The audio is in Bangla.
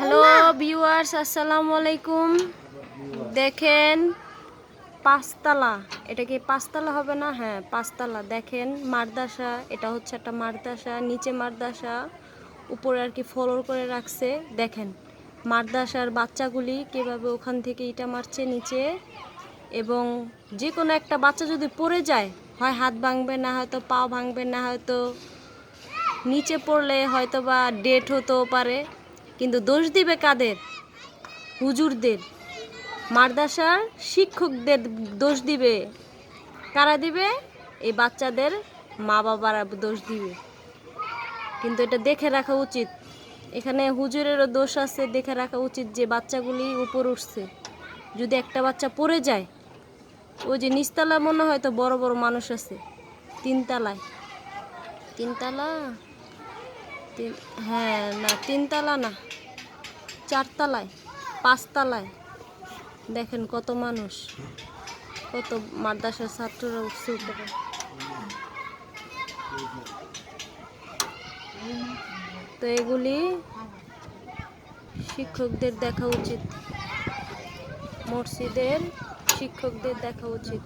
হ্যালো ভিউয়ার্স আসসালামু আলাইকুম দেখেন পাঁচতলা। এটা কি পাঁচতলা হবে না? হ্যাঁ পাঁচতলা। দেখেন মারদাসা এটা হচ্ছে একটা মারদাসা নিচে মারদাসা উপরে আর কি ফলোর করে রাখছে। দেখেন মারদাসার বাচ্চাগুলি কীভাবে ওখান থেকে ইটা মারছে নিচে। এবং যে কোনো একটা বাচ্চা যদি পড়ে যায়, হয় হাত ভাঙবে না, হয়তো পা ভাঙবে না, হয়তো নিচে পড়লে হয়তো বা ডেট হতেও পারে। কিন্তু দোষ দিবে কাদের? হুজুরদের। মাদ্রাসার শিক্ষকদের দোষ দিবে। কারা দিবে? এই বাচ্চাদের মা বাবারা দোষ দিবে। কিন্তু এটা দেখে রাখা উচিত। এখানে হুজুরেরও দোষ আছে, দেখে রাখা উচিত যে বাচ্চাগুলি উপর উঠছে। যদি একটা বাচ্চা পড়ে যায়, ওই যে নিচতলা মনে হয় তো বড় বড় মানুষ আছে, তিনতলায়। তিনতলা? তিন হ্যাঁ না, তিনতলা না, চারতলায়, পাঁচতলায়। দেখেন কত মানুষ, কত মাদ্রাসার ছাত্ররা উঠছে তো এগুলি শিক্ষকদের দেখা উচিত, মসজিদের শিক্ষকদের দেখা উচিত।